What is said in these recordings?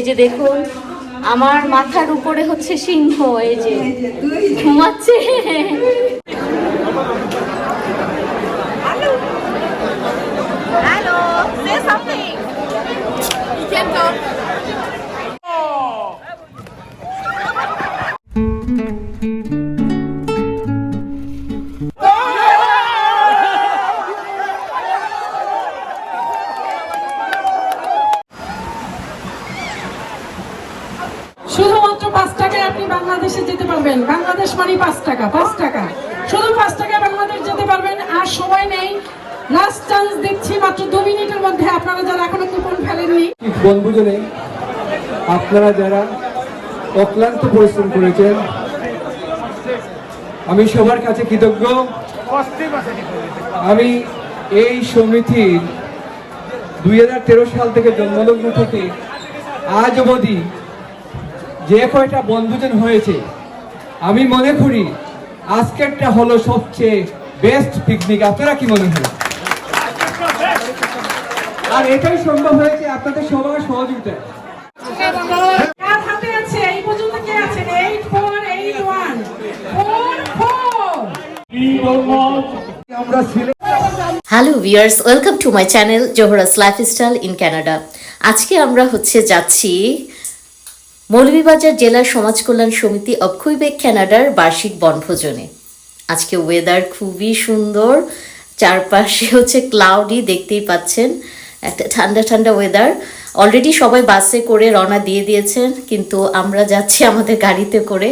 এই যে দেখুন আমার মাথার উপরে হচ্ছে সিংহ এই যে ঘুমাচ্ছে Hello, say something. You can talk. আপনি বাংলাদেশে যেতে পারবেন। বাংলাদেশ মানে পাঁচ টাকা পাঁচ টাকা। শুধু পাঁচ টাকায় বাংলাদেশ যেতে পারবেন আর সময় নেই। লাস্ট চান্স দিচ্ছি মাত্র দু মিনিটের মধ্যে। আপনারা যারা এখনও কুপন ফেলেননি। বনভোজনে আপনারা যারা অক্লান্ত পরিশ্রম করেছেন, আমি সবার কাছে কৃতজ্ঞ। আমি এই সমিতির দুই হাজার তেরো সাল থেকে জন্মলগ্ন থেকে আজ অবধি যে কয়টা বন্ধুজন হয়েছে আমি মনে করি আজকেরটা হলো সবচেয়ে বেস্ট পিকনিক আপনারা কি মনে হয়? আর এটাই সম্ভব হয়েছে আপনাদের সবার আমরা Sylhet hello viewers welcome to my channel Zohra's lifestyle in Canada আজকে আমরা হচ্ছে যাচ্ছি মৌলভীবাজার জেলা সমাজ কল্যাণ সমিতি অব কুইবেক কানাডার বার্ষিক বনভোজনে। আজকে ওয়েদার খুবই সুন্দর। চারপাশে হচ্ছে ক্লাউডি দেখতেই পাচ্ছেন। একটা ঠান্ডা ঠান্ডা ওয়েদার অলরেডি সবাই বাসে করে রওনা দিয়ে দিয়েছেন, কিন্তু আমরা যাচ্ছি আমাদের গাড়িতে করে।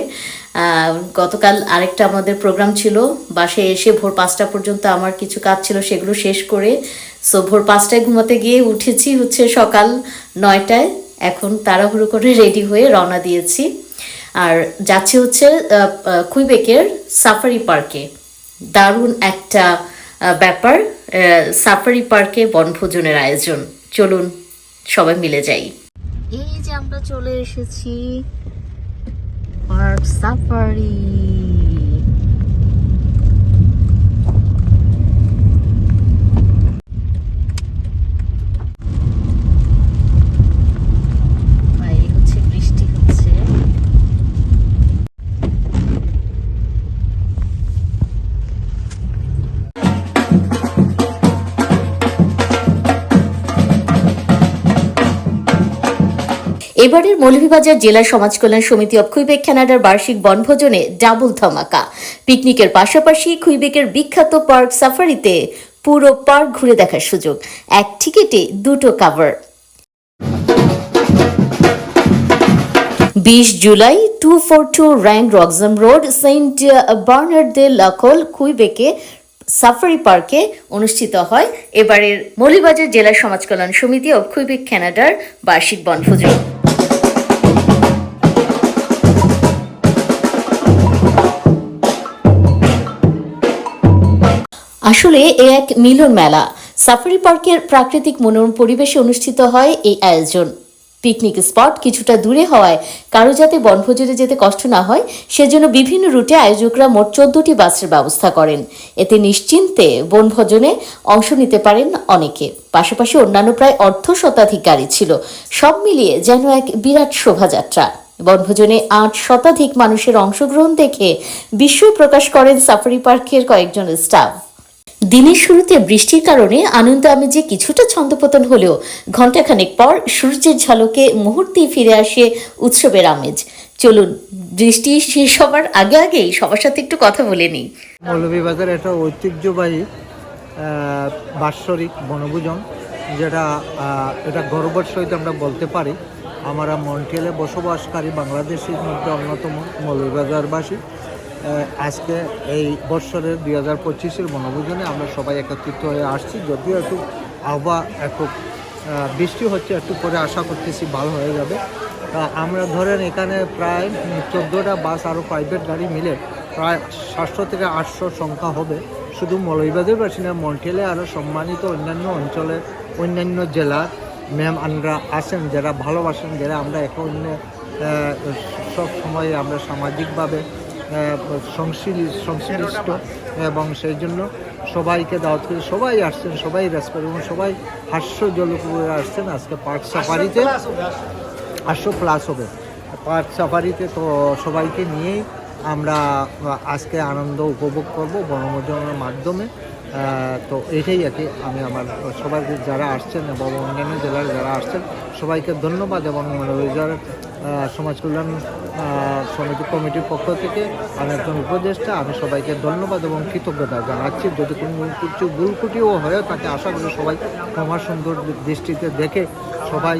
গতকাল আরেকটা আমাদের প্রোগ্রাম ছিল, বাসে এসে ভোর পাঁচটা পর্যন্ত আমার কিছু কাজ ছিল, সেগুলো শেষ করে। সো ভোর পাঁচটায় ঘুমাতে গিয়ে উঠেছি হচ্ছে সকাল নয়টায়। এখন তাড়াহুড়ো করে রেডি হয়ে রওনা দিয়েছি। আর যাচ্ছি হচ্ছে কুইবেকের সাফারি পার্কে দারুণ একটা ব্যাপার সাফারি পার্কে বনভোজনের আয়োজন। চলুন, সবাই মিলে যাই। এই যে আমরা চলে এসেছি পার্ক সাফারি এবারের মৌলভীবাজার জেলা সমাজ কল্যাণ সমিতি অব কুইবেক, কানাডার বার্ষিক বনভোজনে ডাবল ধামাকা। পিকনিকের পাশাপাশি কুইবেকের বিখ্যাত পার্ক সাফারিতে পুরো পার্ক ঘুরে দেখার সুযোগ। এক টিকিটে দুটো কাভার বিশ জুলাই, two four two rank Roxham Road, Saint Bernard de Lacolle, কুইবেকে সাফারি পার্কে অনুষ্ঠিত হয়। এবারের মৌলিবাজার জেলা সমাজ কল্যাণ সমিতি অব কুইবেক কানাডার বার্ষিক বনভোজন আসলে এ এক মিলন মেলা। সাফারি পার্কের প্রাকৃতিক মনোরম পরিবেশে অনুষ্ঠিত হয় এই আয়োজন। পিকনিক স্পট কিছুটা দূরে হওয়ায় কারও যাতে বনভোজনে যেতে কষ্ট না হয়, সেজন্য বিভিন্ন রুটে আয়োজকরা মোট চোদ্দটি বাসের ব্যবস্থা করেন। এতে নিশ্চিন্তে বনভোজনে অংশ নিতে পারেন অনেকে। পাশাপাশি অন্যান্য প্রায় অর্ধ শতাধিক গাড়ি ছিল। সব মিলিয়ে যেন এক বিরাট শোভাযাত্রা। বনভোজনে আট শতাধিক মানুষের অংশগ্রহণ দেখে বিস্ময় প্রকাশ করেন সাফারি পার্কের কয়েকজন স্টাফ। দিনের শুরুতে বৃষ্টির কারণে আনন্দ আমেজে কিছুটা ছন্দপতন হলেও ঘণ্টাখানেক পর সূর্যের ঝলকে মুহূর্তেই ফিরে আসে উৎসবের আমেজ। চলুন, বৃষ্টি শেষ হবার আগে আগেই সবার সাথে একটু কথা বলে নিই। মৌলভীবাজার একটা ঐতিহ্যবাহী বাৎসরিক বনভোজন, যেটা এটা গর্বের সহিত আমরা বলতে পারি। আমরা মন্ট্রিয়ালে বসবাসকারী বাংলাদেশের মধ্যে অন্যতম মৌলভীবাজারবাসী। আজকে এই বৎসরের দুই হাজার পঁচিশের বনভোজনে আমরা সবাই একত্রিত হয়ে আসছি। যদিও একটু আবহাওয়া একটু বৃষ্টি হচ্ছে, একটু পরে আশা করতেছি ভালো হয়ে যাবে। আমরা ধরেন এখানে প্রায় চোদ্দোটা বাস আরও প্রাইভেট গাড়ি মিলে প্রায় সাতশো থেকে আটশো সংখ্যা হবে। শুধু মৌলভীবাজারবাসী না, মন্ট্রিয়ালে আরও সম্মানিত অন্যান্য অঞ্চলের অন্যান্য জেলা ম্যাম আনরা আছেন, যারা ভালোবাসেন, যারা আমরা এখন সব সময় আমরা সামাজিকভাবে সংশ্লিষ্ট এবং সেই জন্য সবাইকে দাওয়াত করে সবাই আসছেন সবাই রেসপেক্ট এবং সবাই হাস্যজনক করে আসছেন আজকে পার্ক সাফারিতে। আটশো প্লাস হবে। পার্ক সাফারিতে তো সবাইকে নিয়েই আমরা আজকে আনন্দ উপভোগ করব বনভোজনের মাধ্যমে। তো এটাই আর কি আমি আমার সবাইকে যারা আসছেন এবং অন্যান্য জেলার যারা আসছেন সবাইকে ধন্যবাদ এবং মনোরঞ্জন সমাজ কল্যাণ সমিতি কমিটির পক্ষ থেকে আমি একজন উপদেষ্টা, আমি সবাইকে ধন্যবাদ এবং কৃতজ্ঞতা জানাচ্ছি। যদি কোনো কিছু ভুলকুটিও হয়ে থাকে আশা করি সবাই ক্ষমা সুন্দর দৃষ্টিতে দেখে সবাই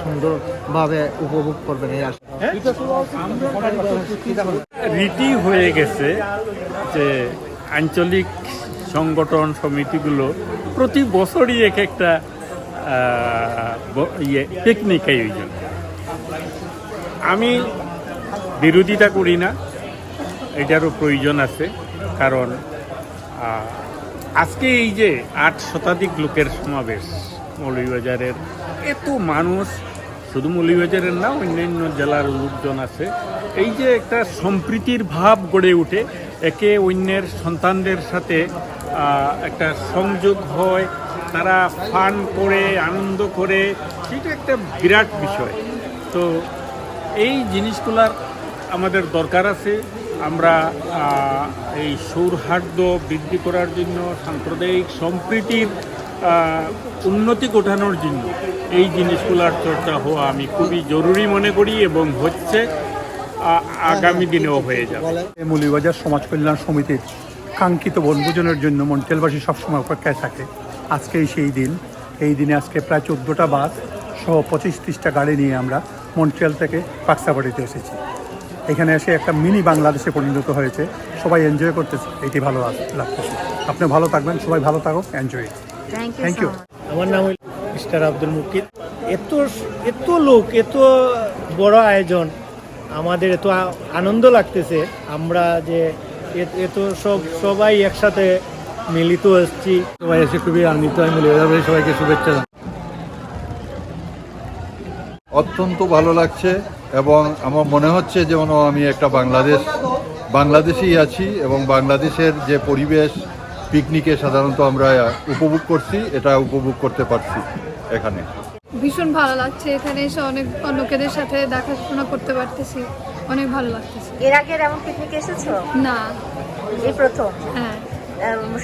সুন্দরভাবে উপভোগ করবেন এই আশা। রীতি হয়ে গেছে যে আঞ্চলিক সংগঠন সমিতিগুলো প্রতি বছরই এক একটা ইয়ে পিকনিক আয়োজন আমি বিরোধিতা করি না। এটারও প্রয়োজন আছে, কারণ আজকে এই যে আট শতাধিক লোকের সমাবেশ মৌলভীবাজারের, এত মানুষ, শুধু মৌলভীবাজারের না, অন্যান্য জেলার লোকজন আছে। এই যে একটা সম্প্রীতির ভাব গড়ে ওঠে, একে অন্যের সন্তানদের সাথে একটা সংযোগ হয়, তারা ফান করে, আনন্দ করে, সেটা একটা বিরাট বিষয়। তো এই জিনিসগুলার আমাদের দরকার আছে। আমরা এই সৌহার্দ্য বৃদ্ধি করার জন্য, সাম্প্রদায়িক সম্প্রীতির উন্নতি ঘটানোর জন্য এই জিনিসগুলার চর্চা হওয়া আমি খুবই জরুরি মনে করি এবং হচ্ছে আগামী দিনেও হয়ে যাবে। মৌলিবাজার সমাজ কল্যাণ সমিতির কাঙ্ক্ষিত বনভোজনের জন্য মন্টেলবাসী সবসময় অপেক্ষায় থাকে। আজকেই সেই দিন। এই দিনে আজকে প্রায় চোদ্দোটা বাস সহ পঁচিশ ত্রিশটা গাড়ি নিয়ে আমরা মন্ট্রিয়াল থেকে পাকসাবাড়িতে এসেছি। এখানে এসে একটা মিনি বাংলাদেশে পরিণত হয়েছে। সবাই এনজয় করতেছে। এটি ভালো লাগ- লাগতেছে। আপনি ভালো থাকবেন। সবাই ভালো থাকুক। এনজয় থ্যাংক ইউ আমার নাম হল মিস্টার আব্দুল মুকিদ এত এত লোক এত বড় আয়োজন। আমাদের এত আনন্দ লাগতেছে। আমরা যে এ- এত সব সবাই একসাথে মিলিত হচ্ছি। সবাই এসে খুবই আনন্দিত। আমি সবাইকে শুভেচ্ছা। অত্যন্ত ভালো লাগছে এবং আমার মনে হচ্ছে যেন আমি একটা বাংলাদেশ বাংলাদেশেই আছি এবং বাংলাদেশের যে পরিবেশ পিকনিকে সাধারণত আমরা উপভোগ করছি এটা উপভোগ করতে পারছি এখানে। ভীষণ ভালো লাগছে এখানে এসে অনেক লোকেদের সাথে দেখাশোনা করতে পারতেছি অনেক ভালো লাগতেছে। এর আগে এমন পিকনিক এসেছ? না। এই প্রথম? হ্যাঁ।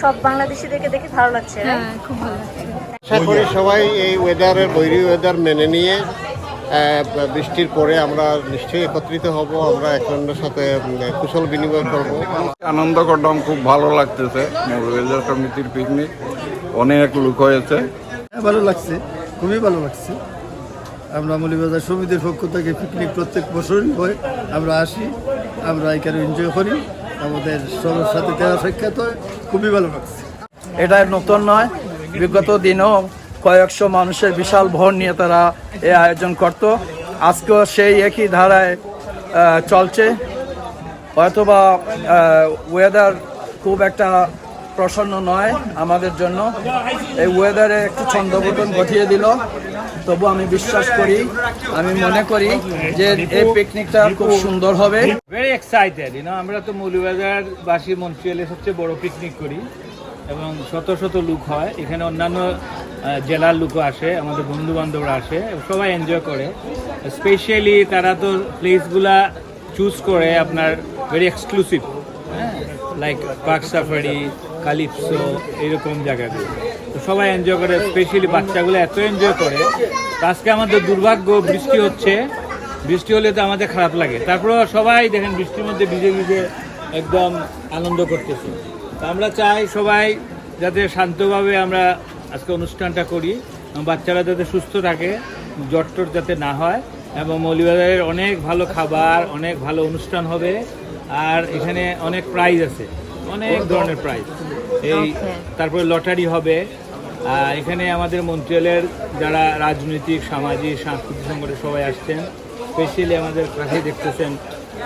সব বাংলাদেশিদেরকে দেখে ভালো লাগছে হ্যাঁ? খুব ভালো লাগছে। আশা করি সবাই এই ওয়েদারের বৈরী ওয়েদার মেনে নিয়ে বৃষ্টির পরে আমরা নিশ্চয়ই একত্রিত হব আমরা এক অন্যের সাথে কুশল বিনিময় করব। আনন্দ করলাম খুব ভালো লাগতেছে মৌলভীবাজার সমিতির পিকনিক অনেক লোক হয়েছে। হ্যাঁ ভালো লাগছে খুবই ভালো লাগছে। আমরা মৌলিবাজার সমিতির পক্ষ থেকে পিকনিক প্রত্যেক বছরই হয় আমরা আসি আমরা এখানে এনজয় করি আমাদের সবার সাথে দেখা সাক্ষাৎ হয় খুবই ভালো লাগছে। এটা নতুন নয় বিগত দিনেও কয়েকশো মানুষের বিশাল ভর নিয়ে তারা এ আয়োজন করত। আজকেও সেই একই ধারায় চলছে। হয়তোবা ওয়েদার খুব একটা প্রসন্ন নয় আমাদের জন্য। এই ওয়েদারে একটু ছন্দপতন ঘটিয়ে দিল। তবু আমি বিশ্বাস করি, আমি মনে করি যে এই পিকনিকটা খুব সুন্দর হবে। ভেরি এক্সাইটেড আমরা তো মৌলভীবাজার বাসী মন্ট্রিয়ালে সবচেয়ে বড় পিকনিক করি। এবং শত শত লোক হয়। এখানে অন্যান্য জেলার লোকও আসে, আমাদের বন্ধু বান্ধবরা আসে, সবাই এনজয় করে। স্পেশালি তারা তো প্লেসগুলা চুজ করে আপনার ভেরি এক্সক্লুসিভ হ্যাঁ? লাইক পার্ক সাফারি কালিপসো এইরকম জায়গাগুলো। তো সবাই এনজয় করে স্পেশালি বাচ্চাগুলো এত এনজয় করে। আজকে আমাদের দুর্ভাগ্য, বৃষ্টি হচ্ছে। বৃষ্টি হলে তো আমাদের খারাপ লাগে। তারপরেও সবাই দেখেন বৃষ্টির মধ্যে ভিজে ভিজে একদম আনন্দ করতেছে। আমরা চাই সবাই যাতে শান্তভাবে আমরা আজকে অনুষ্ঠানটা করি বাচ্চারা যাতে সুস্থ থাকে জ্বর টর যাতে না হয় এবং মৌলিবাজারের অনেক ভালো খাবার অনেক ভালো অনুষ্ঠান হবে আর এখানে অনেক প্রাইজ আছে অনেক ধরনের প্রাইজ এই তারপরে লটারি হবে। আর এখানে আমাদের মন্ত্রিয়ালয়ের যারা রাজনৈতিক সামাজিক সাংস্কৃতিক সংগঠন সবাই আসছেন স্পেশালি আমাদের কাছে দেখতেছেন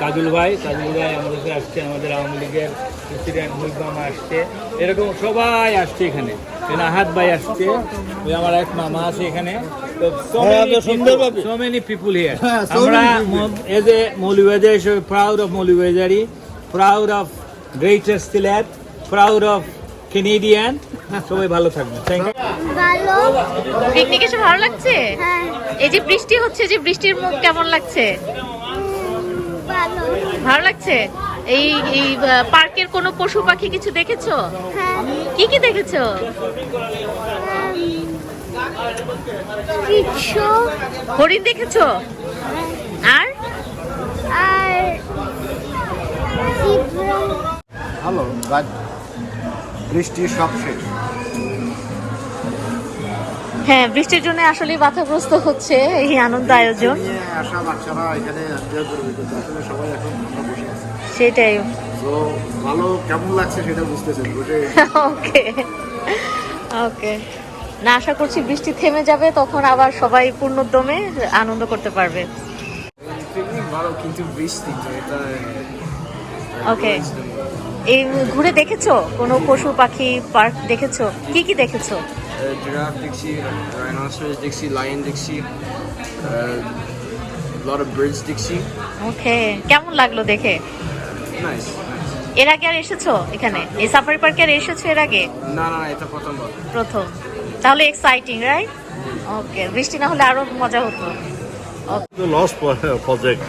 কাজল ভাই কাজল ভাই আমাদের সাথে আসছে আমাদের আওয়ামী লীগের প্রেসিডেন্ট মুহিবামা আসছে। এরকম সবাই আসছে এখানে। আহাত ভাই আসছে ওই আমার এক মামা আছে এখানে। সো মেনি পিপুল হিয়ার আমরা এজ এ মৌলিবাজার হিসেবে proud of মৌলিবাজারি proud of greatest Sylhet proud of Canadian সবাই ভালো থাকবেন। থ্যাংক ইউ পিকনিক এসে ভালো লাগছে? হ্যাঁ। এই যে বৃষ্টি হচ্ছে যে বৃষ্টির মুখ কেমন লাগছে? ভালো লাগছে? এই এই পার্কের কোনো পশু পাখি কিছু দেখেছ? হ্যাঁ। কি কি দেখেছ? কিছু হরিণ দেখেছ? আর? আর ভালো বৃষ্টি সব শেষ। হ্যাঁ বৃষ্টির জন্য আসলে বাধাগ্রস্ত হচ্ছে এই আনন্দ আয়োজন। সেটাই। ভালো কেমন লাগছে সেটা বুঝতেছেন ওকে ওকে। না আশা করছি বৃষ্টি থেমে যাবে তখন আবার সবাই পূর্ণোদ্যমে আনন্দ করতে পারবে। ভালো কিন্তু বৃষ্টি এটা ওকে। এই ঘুরে দেখেছ? কোনো পশু পাখি পার্ক দেখেছ? কি কি দেখেছ? জিরাফ দেখছি রাইনোসরাস দেখছি লায়ন দেখছি লট অফ বার্ডস দেখছি ওকে কেমন লাগল দেখে? নাইস এর আগে আর এসেছ এখানে? এই সাফারি পার্কে আর এসেছ এর আগে? না না এটা প্রথমবার। প্রথম। তাহলে এক্সাইটিং রাইট ওকে বৃষ্টি না হলে আরও মজা হতো। লস প্রজেক্ট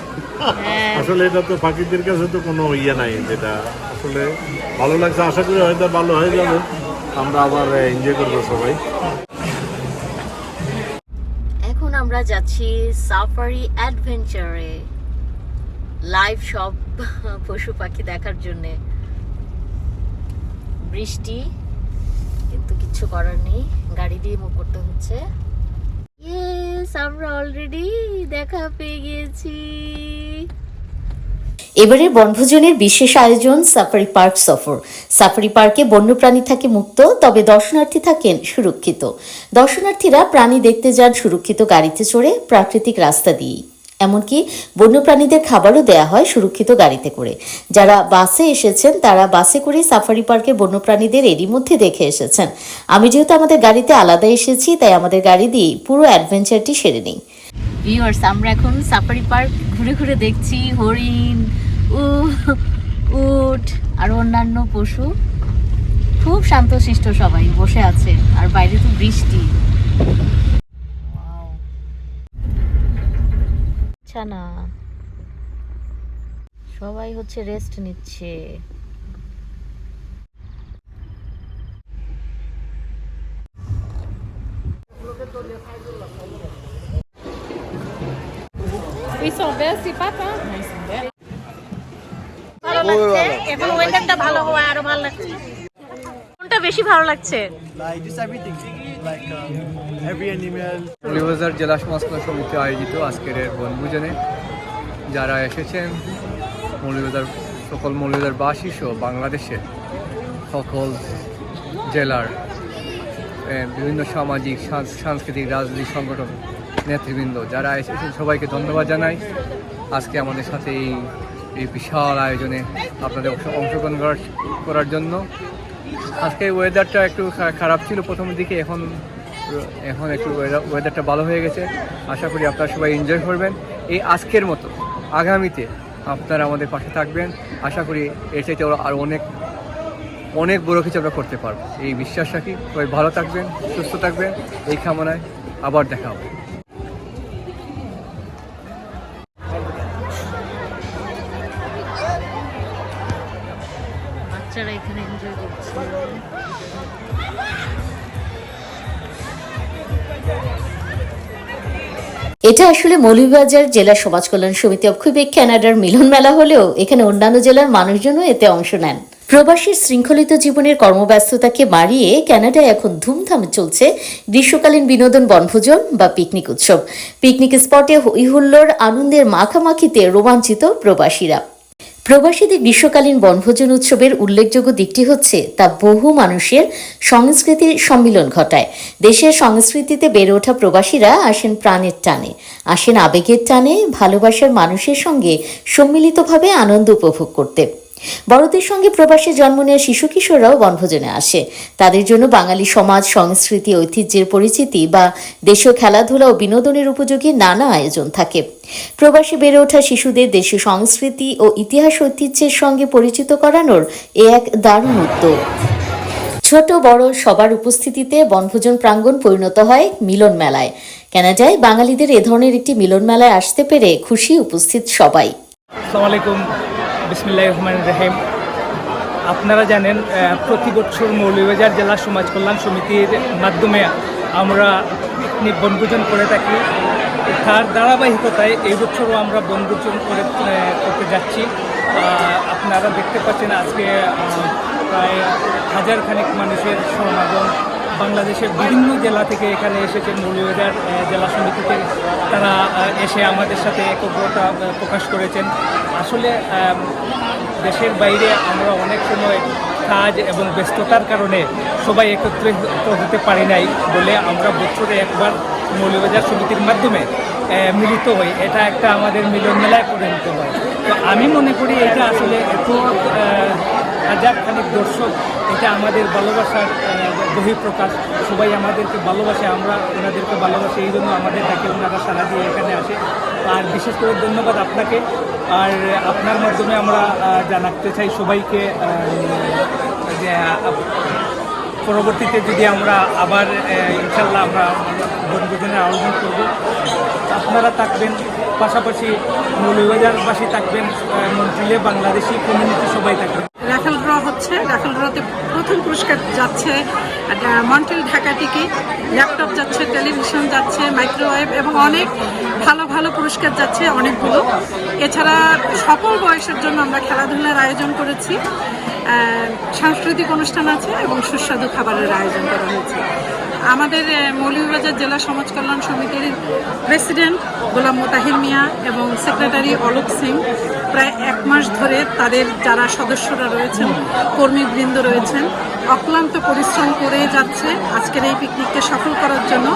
হ্যাঁ। আসলে এটা তো পাখিদের কাছে তো কোনো ইয়ে নাই যেটা আসলে ভালো লাগছে আশা করি হয়তো ভালো হয়ে যাবে। আমরা আবার এনজয় করব সবাই। এখন আমরা যাচ্ছি সাফারি অ্যাডভেঞ্চারে লাইভ সব পশু পাখি দেখার জন্যে। বৃষ্টি, কিন্তু কিছু করার নেই। গাড়ি দিয়ে মুভ করতে হচ্ছে। ইয়েস আমরা অলরেডি দেখা পেয়ে গিয়েছি। এবারের বনভোজনের বিশেষ আয়োজন সাফারি পার্ক সফর। সাফারি পার্কে বন্যপ্রাণী থাকে মুক্ত, তবে দর্শনার্থী থাকেন সুরক্ষিত। দর্শনার্থীরা প্রাণী দেখতে যান সুরক্ষিত গাড়িতে চড়ে প্রাকৃতিক রাস্তা দিয়েই। এমনকি বন্যপ্রাণীদের খাবারও দেয়া হয় সুরক্ষিত গাড়িতে করে। যারা বাসে এসেছেন, তারা বাসে করে সাফারি পার্কে বন্যপ্রাণীদের এরই মধ্যে দেখে এসেছেন। আমি যেহেতু আমাদের গাড়িতে আলাদা এসেছি, তাই আমাদের গাড়ি দিয়ে পুরো অ্যাডভেঞ্চারটি সেরে নিই। ভিউয়ার্স আমরা এখন সাফারি পার্ক ঘুরে ঘুরে দেখছি, হরিণ উ উট, আর অন্যান্য পশু। খুব শান্তশিষ্ট সবাই বসে আছে, আর বাইরে তো বৃষ্টি। আচ্ছা না। সবাই হচ্ছে রেস্ট নিচ্ছে। ভালো লাগছে? এখন ওয়েদারটা ভালো হওয়া আরও ভালো লাগছে। কোনটা বেশি ভালো লাগছে? মৌলভীবাজার জেলা সমাজকল্যাণ সমিতি আয়োজিত আজকের এই বনভোজনে। যারা এসেছেন সকল মৌলভীবাজার বাসী সহ বাংলাদেশের সকল জেলার বিভিন্ন সামাজিক সাংস্কৃতিক রাজনৈতিক সংগঠন নেতৃবৃন্দ যারা এসেছেন, সবাইকে ধন্যবাদ জানাই। আজকে আমাদের সাথে এই এই বিশাল আয়োজনে আপনাদের অংশগ্রহণ করার জন্য। আজকে ওয়েদারটা একটু খারাপ ছিল প্রথম দিকে, এখন এখন একটু ওয়েদারটা ভালো হয়ে গেছে। আশা করি আপনারা সবাই এনজয় করবেন। এই আজকের মতো। আগামীতে আপনারা আমাদের পাশে থাকবেন। আশা করি এর চাইতে আর অনেক অনেক বড় কিছু আমরা করতে পারব। এই বিশ্বাস রাখি। সবাই ভালো থাকবেন, সুস্থ থাকবেন। এই কামনায় আবার দেখা হবে। এটা আসলে মৌলভীবাজার জেলা সমাজ কল্যাণ সমিতি অক্ষয়বেগ ক্যানাডার মিলন মেলা হলেও এখানে অন্যান্য জেলার মানুষজনও এতে অংশ নেন। প্রবাসীর শৃঙ্খলিত জীবনের কর্মব্যস্ততাকে মারিয়ে ক্যানাডায় এখন ধুমধাম চলছে গ্রীষ্মকালীন বিনোদন বনভোজন বা পিকনিক উৎসব। পিকনিক স্পটে হইহুল্লোড় আনন্দের মাখামাখিতে রোমাঞ্চিত প্রবাসীরা। প্রবাসীদের গ্রীষ্মকালীন বনভোজন উৎসবের উল্লেখযোগ্য দিকটি হচ্ছে তা বহু মানুষের সংস্কৃতির সম্মিলন ঘটায়। দেশের সংস্কৃতিতে বেড়ে ওঠা প্রবাসীরা আসেন প্রাণের টানে। আসেন আবেগের টানে, ভালোবাসার মানুষের সঙ্গে সম্মিলিতভাবে আনন্দ উপভোগ করতে। বড়দের সঙ্গে প্রবাসে জন্ম নেওয়া শিশু কিশোররাও বনভোজনে আসে। তাদের জন্য বাঙালি সমাজ, সংস্কৃতি, ঐতিহ্যের পরিচিতি বা দেশীয় খেলাধুলা ও বিনোদনের উপযোগী নানা আয়োজন থাকে। প্রবাসী বেড়ে ওঠা শিশুদের দেশীয় সংস্কৃতি ও ইতিহাস ঐতিহ্যের সঙ্গে পরিচিত করানোর এ এক দারুণ উদ্যোগ। ছোট, বড় সবার উপস্থিতিতে বনভোজন প্রাঙ্গণ পরিণত হয় মিলন মেলায়। কানাডায় বাঙালিদের এ ধরনের একটি মিলন মেলায় আসতে পেরে খুশি উপস্থিত সবাই। বিসমিল্লাহ রহমান রহিম। আপনারা জানেন প্রতি বছর মৌলভীবাজার জেলা সমাজ কল্যাণ সমিতির মাধ্যমে আমরা বনভোজন করে থাকি। তার ধারাবাহিকতায় এই বছরও আমরা বনভোজন করে করতে যাচ্ছি। আপনারা দেখতে পাচ্ছেন আজকে প্রায় হাজার খানেক মানুষের সমাগম বাংলাদেশের বিভিন্ন জেলা থেকে এখানে এসেছে মৌলভীবাজার জেলা সমিতিতে তারা এসে আমাদের সাথে একগ্রতা প্রকাশ করেছেন। আসলে দেশের বাইরে আমরা অনেক সময় কাজ এবং ব্যস্ততার কারণে সবাই একত্রিত হতে পারি নাই বলে আমরা বছরে একবার মৌলবাজার সমিতির মাধ্যমে মিলিত হই। এটা একটা আমাদের মিলন মেলায় পরিণত হয়। তো আমি মনে করি এটা আসলে এত হাজার খানিক দর্শক, এটা আমাদের ভালোবাসার বহিঃপ্রকাশ। সবাই আমাদেরকে ভালোবাসে, আমরা ওনাদেরকে ভালোবাসি, এই জন্য আমাদের ডাকে ওনারা সারা দিয়ে এখানে আসে। আর বিশেষ করে ধন্যবাদ আপনাকে। আর আপনার মাধ্যমে আমরা জানাতে চাই সবাইকে যে পরবর্তীতে যদি আমরা আবার ইনশাল্লাহ আমরা বনভোজনের আয়োজন করব। আপনারা থাকবেন। পাশাপাশি মৌলবাজারবাসী থাকবেন মন্ত্রিলে বাংলাদেশি কমিউনিটি সবাই থাকবেন। রাফেল ড্র হচ্ছে, রাফেল ড্রতে প্রথম পুরস্কার যাচ্ছে মন্টেল ঢাকা টিকিট ল্যাপটপ যাচ্ছে, টেলিভিশন যাচ্ছে, মাইক্রোওয়েভ এবং অনেক ভালো ভালো পুরস্কার যাচ্ছে অনেকগুলো। এছাড়া সকল বয়সের জন্য আমরা খেলাধুলার আয়োজন করেছি। সাংস্কৃতিক অনুষ্ঠান আছে এবং সুস্বাদু খাবারের আয়োজন করা হয়েছে। আমাদের মৌলভীবাজার জেলা সমাজ কল্যাণ সমিতির প্রেসিডেন্ট গোলাম মোতাহির মিয়া এবং সেক্রেটারি অলোক সিং প্রায় এক মাস ধরে তাদের যারা সদস্যরা রয়েছেন, কর্মীবৃন্দ রয়েছেন, অক্লান্ত পরিশ্রম করে যাচ্ছে আজকের এই পিকনিককে সফল করার জন্য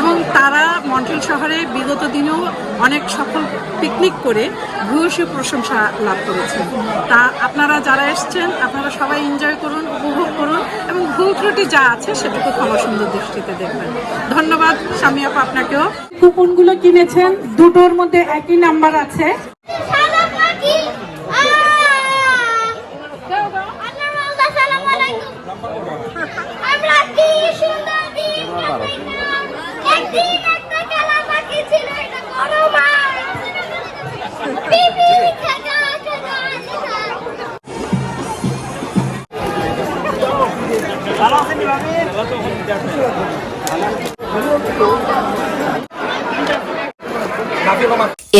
এবং তারা মন্ট্রিল শহরে বিগত দিনেও অনেক সফল পিকনিক করে ভূয়সী প্রশংসা লাভ করেছেন। তা আপনারা যারা এসছেন আপনারা সবাই এনজয় করুন উপভোগ করুন এবং ভুল ত্রুটি যা আছে সেটুকু ক্ষমা সুন্দর দৃষ্টিতে দেখবেন। ধন্যবাদ স্বামী আপা আপনাকেও। কুপনগুলো কিনেছেন দুটোর মধ্যে একই নাম্বার আছে। আমরা কি সুন্দর দিন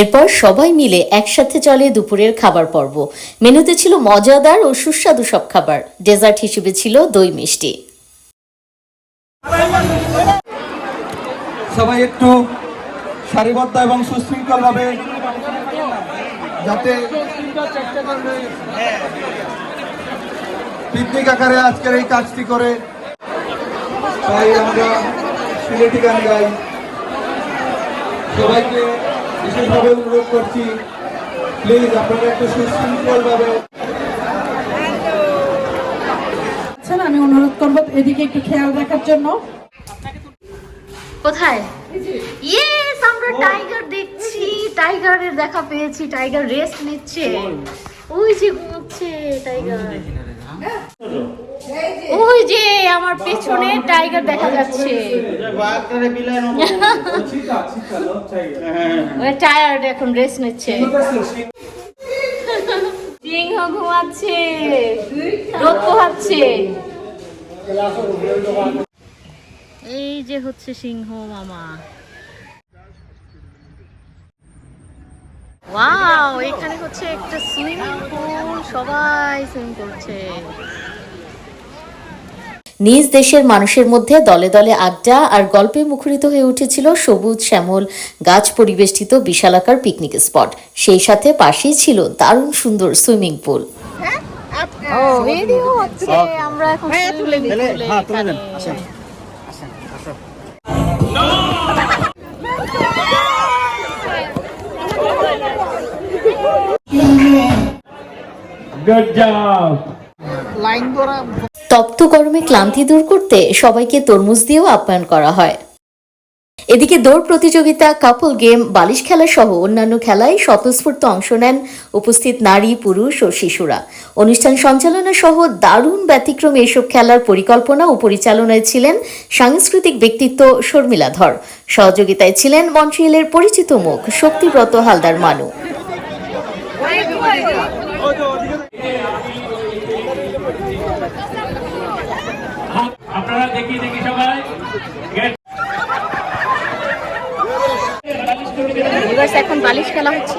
এরপর সবাই মিলে একসাথে চলে দুপুরের খাবার পর্ব। মেনুতে ছিল মজাদার ও সুস্বাদু সব খাবার। ডেজার্ট হিসেবে ছিল দই মিষ্টি। সবাই একটু সারিবদ্ধ এবং সুশৃঙ্খল ভাবে যাতে পিকনিক আকারে আজকের এই কাজটি করে তাই আমরা সিলেটি গান গাই। সবাইকে বিশেষভাবে অনুরোধ করছি প্লিজ আপনারা একটু সুশৃঙ্খল ভাবে আচ্ছা আমি অনুরোধ করব এদিকে একটু খেয়াল রাখার জন্য। কোথায়? ইয়েস আমরা টাইগার দেখছি টাইগারের দেখা পেয়েছি টাইগার রেস্ট নিচ্ছে। ওই যে ঘুমোচ্ছে টাইগার। ওই যে আমার পেছনে টাইগার দেখা যাচ্ছে। টায়ার্ড এখন রেস্ট নিচ্ছে। সিংহ ঘুমাচ্ছে, রোদ পোহাচ্ছে। এই যে হচ্ছে সিংহ মামা। ওয়াও, এখানে হচ্ছে একটা সুইমিং পুল, সবাই সুইমিং করছে। নিজ দেশের মানুষের মধ্যে দলে দলে আড্ডা আর গল্পে মুখরিত হয়ে উঠেছিল সবুজ শ্যামল গাছ পরিবেষ্টিত বিশালাকার পিকনিক স্পট সেই সাথে পাশেই ছিল দারুণ সুন্দর সুইমিং পুল ও ভিডিও হচ্ছে আমরা এখন তুলে দিই তুলে তপ্ত গরমে ক্লান্তি দূর করতে সবাইকে তরমুজ দিয়েও আপ্যায়ন করা হয়। এদিকে দৌড় প্রতিযোগিতা কাপল গেম বালিশ খেলা সহ অন্যান্য খেলায় স্বতঃস্ফূর্ত অংশ নেন উপস্থিত নারী, পুরুষ ও শিশুরা। অনুষ্ঠান সঞ্চালনা সহ দারুণ ব্যতিক্রমী এসব খেলার পরিকল্পনা ও পরিচালনায় ছিলেন সাংস্কৃতিক ব্যক্তিত্ব শর্মিলা ধর সহযোগিতায় ছিলেন মন্ট্রিয়েলের পরিচিত মুখ, শক্তিব্রত হালদার মানু আপনারা দেখি দেখি সবাই এখন বালিশ খেলা হচ্ছে।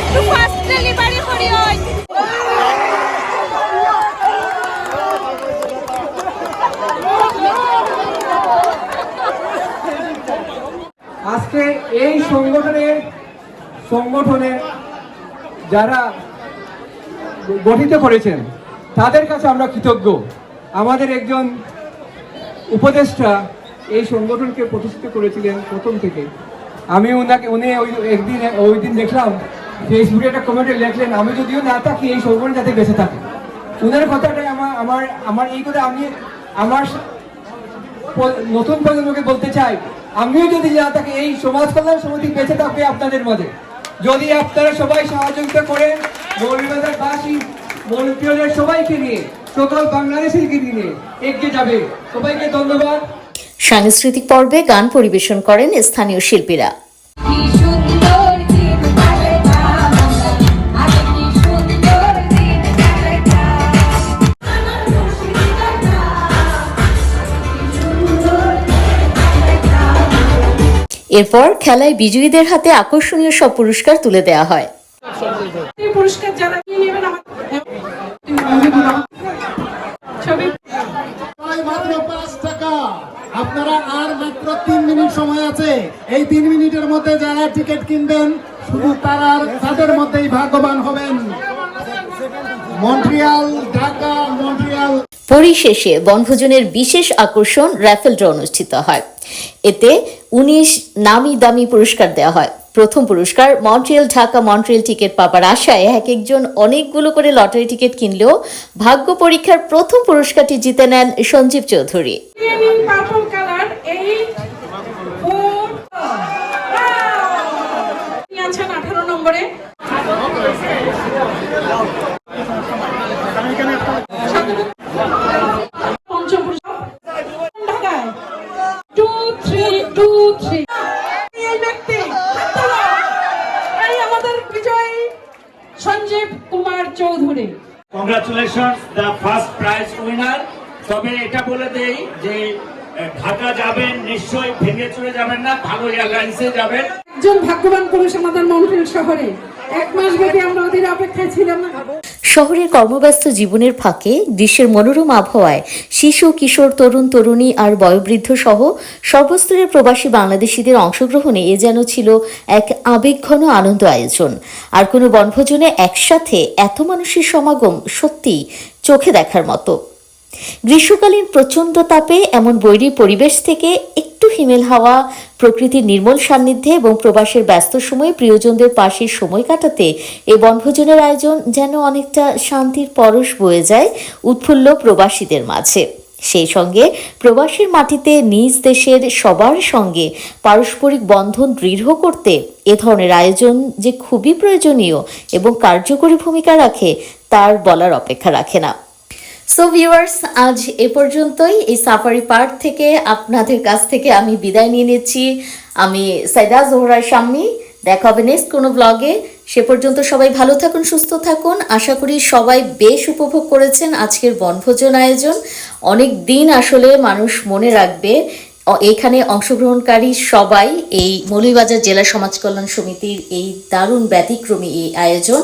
একটু ফাস্ট ডেলিভারি করি আজকে এই সংগঠনের সংগঠনের যারা গঠিত করেছেন তাদের কাছে আমরা কৃতজ্ঞ। আমাদের একজন উপদেষ্টা এই সংগঠনকে প্রতিষ্ঠিত করেছিলেন প্রথম থেকে। আমি ওনাকে উনি ওই একদিন, ওই দিন দেখলাম ফেসবুকে একটা কমেন্টে লিখলেন, আমি যদিও না থাকি, এই সংগঠন যাতে বেঁচে থাকে। উনার কথাটাই আমার আমার আমার এই কথা আমি, আমার নতুন প্রজন্মকে বলতে চাই, আমিও যদি না থাকি, এই সমাজ কল্যাণ সমিতি বেঁচে থাকবে আপনাদের মাঝে। যদি আপনারা সবাই সহযোগিতা করেন মৌলবাজার বাসী মৌলপ্রিয়দের সবাইকে নিয়ে, সকল বাংলাদেশিকে নিয়ে এগিয়ে যাবে, সবাইকে ধন্যবাদ। সাংস্কৃতিক পর্বে গান পরিবেশন করেন স্থানীয় শিল্পীরা। এরপর খেলায় বিজয়ীদের হাতে আকর্ষণীয় সব পুরস্কার তুলে দেওয়া হয়। পুরস্কার যারা নিয়ে নেবেন আমার ছবি মাত্র পাঁচ টাকা আপনারা আর মাত্র তিন মিনিট সময় আছে। এই তিন মিনিটের মধ্যে যারা টিকিট কিনবেন শুধু তারা তাদের মধ্যেই ভাগ্যবান হবেন। Montreal Dhaka Montreal. পরিশেষে বনভোজনের বিশেষ আকর্ষণ র্যাফেল ড্র অনুষ্ঠিত হয়। এতে উনিশ নামি দামি পুরস্কার দেওয়া হয়। প্রথম পুরস্কার মন্ট্রিয়াল ঢাকা মন্ট্রিয়াল টিকিট পাবার আশায় এক একজন অনেকগুলো করে লটারি টিকিট কিনলেও ভাগ্য পরীক্ষার প্রথম পুরস্কারটি জিতে নেন Sanjib Chowdhury purple colour eight four আছেন আঠারো নম্বরে পঞ্চম পুরস্কার ঢাকায় টু থ্রি টু থ্রি এই ব্যক্তি হাত তোলো। এই আমাদের বিজয়ী Sanjib Kumar Chowdhury congratulation the first prize winner তবে এটা বলে দেই যে ঢাকা যাবেন, নিশ্চয়ই ভেঙে চলে যাবেন না, ভালো এয়ারলাইন্সে যাবেন। একজন ভাগ্যবান পুরুষ আমাদের শহরে। এক মাস ব্যাপী আমরা ওদের অপেক্ষায় ছিলাম শহরের কর্মব্যস্ত জীবনের ফাঁকে গ্রীষ্মের মনোরম আবহাওয়ায় শিশু, কিশোর, তরুণ, তরুণী আর বয়োবৃদ্ধ সহ সর্বস্তরের প্রবাসী বাংলাদেশিদের অংশগ্রহণে এ যেন ছিল এক আবেগঘন আনন্দ আয়োজন। আর কোনো বনভোজনে একসাথে এত মানুষের সমাগম সত্যিই চোখে দেখার মতো। গ্রীষ্মকালীন প্রচণ্ড তাপে এমন বৈরী পরিবেশ থেকে একটু হিমেল হাওয়া, প্রকৃতির নির্মল সান্নিধ্যে এবং প্রবাসের ব্যস্ত সময়ে প্রিয়জনদের পাশে সময় কাটাতে এই বনভোজনের আয়োজন যেন অনেকটা শান্তির পরশ বয়ে যায় উৎফুল্ল প্রবাসীদের মাঝে। সেই সঙ্গে প্রবাসীর মাটিতে নিজ দেশের সবার সঙ্গে পারস্পরিক বন্ধন দৃঢ় করতে এ ধরনের আয়োজন যে খুবই প্রয়োজনীয় এবং কার্যকরী ভূমিকা রাখে, তার বলার অপেক্ষা রাখে না। সো ভিউয়ার্স আজ এ পর্যন্তই। এই সাফারি পার্ক থেকে আপনাদের কাছ থেকে আমি বিদায় নিয়ে নিচ্ছি। আমি সাইদা জোহরা শাম্মি দেখা হবে নেক্সট কোনো ব্লগে সে পর্যন্ত সবাই ভালো থাকুন, সুস্থ থাকুন। আশা করি সবাই বেশ উপভোগ করেছেন আজকের বনভোজন আয়োজন। অনেক দিন আসলে মানুষ মনে রাখবে এখানে অংশগ্রহণকারী সবাই এই মৌলভীবাজার জেলা সমাজ কল্যাণ সমিতির এই দারুণ ব্যতিক্রমী এই আয়োজন।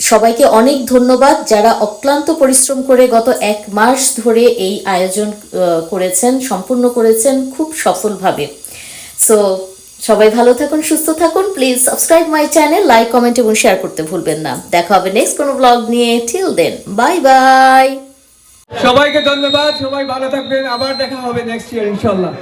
সবাইকে অনেক ধন্যবাদ যারা অক্লান্ত পরিশ্রম করে গত এক মাস ধরে এই আয়োজন করেছেন, সম্পূর্ণ করেছেন খুব সফলভাবে। সো সবাই ভালো থাকুন, সুস্থ থাকুন। Please subscribe my channel like comment এবং শেয়ার করতে ভুলবেন না। দেখা হবে নেক্সট কোনো ব্লগ নিয়ে। টিল দেন বাই বাই সবাইকে ধন্যবাদ, সবাই ভালো থাকবেন। আবার দেখা হবে নেক্সট ইয়ার ইনশাল্লাহ।